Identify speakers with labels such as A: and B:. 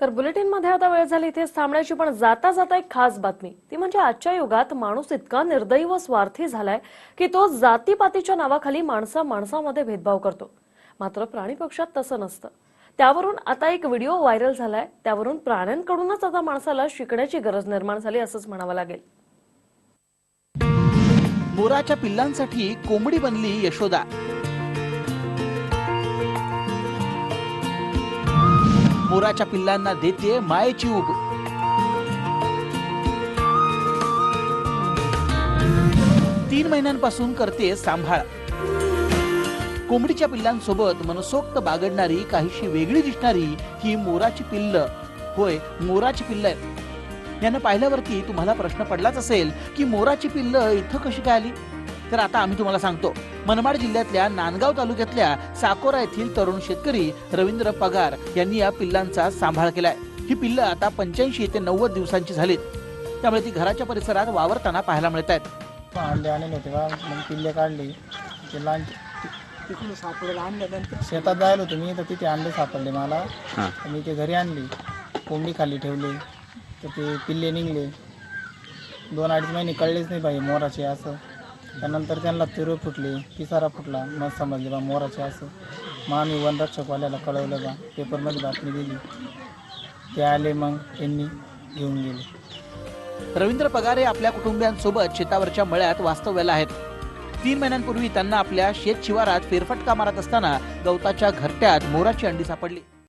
A: तर बुलेटिनमध्ये आता वेळ झाली इथेच थांबण्याची पण जाता जाता एक खास बातमी. ती म्हणजे आजच्या युगात माणूस इतका निर्दयी व स्वार्थी झालाय की तो जातीपातीच्या नावाखाली माणसा माणसामध्ये भेदभाव करतो. मात्र प्राणी पक्षात तसं नसतं. त्यावरून आता एक व्हिडिओ व्हायरल झालाय. त्यावरून प्राण्यांकडूनच आता माणसाला शिकण्याची गरज निर्माण झाली असंच म्हणावं लागेल.
B: मोराच्या पिल्लांसाठी कोंबडी बनली यशोदा. मोराच्या पिल्लांना देते मायेची उब तीन महिन्यांपासून करते सांभाळ. कोंबडीच्या पिल्लांसोबत मनसोक्त बागडणारी काहीशी वेगळी दिसणारी ही मोराची पिल्ल. होय मोराची पिल्ल आहेत यानं पाहिल्यावरती तुम्हाला प्रश्न पडलाच असेल की मोराची पिल्ल इथं कशी काय आली? तर आता आम्ही तुम्हाला सांगतो. मनमाड जिल्ह्यातल्या नांदगाव तालुक्यातल्या साकोरा येथील तरुण शेतकरी रवींद्र पगार यांनी या पिल्लांचा सांभाळ केलाय. ही पिल्लं आता पंच्याऐंशी ते नव्वद दिवसांची झालीत. त्यामुळे ती घराच्या परिसरात वावरताना पाहायला मिळत आहेत
C: अंडे आणले होते बा मग पिल्ले काढले. ते लहान
D: तिकडून
C: शेतात जायला होतो मी तर तिथे अंडे सापडले मला. मी ते घरी आणले. कोंबडी खाली ठेवले. तर ते पिल्ले निघले. दोन अडीच महिने कळलेच नाही पाहिजे मोराचे असं. त्यानंतर त्यांना तिरू फुटले पिसारा फुटला मग समजले बा मोराचे असं. मग आम्ही वनरक्षकवाल्याला कळवलं बा पेपरमध्ये बातमी दिली. ते आले मग त्यांनी घेऊन गेले.
B: रवींद्र पगारे आपल्या कुटुंबियांसोबत शेतावरच्या मळ्यात वास्तव्याला आहेत. तीन महिन्यांपूर्वी त्यांना आपल्या शेत शिवारात फेरफटका मारत असताना गवताच्या घरट्यात मोराची अंडी सापडली.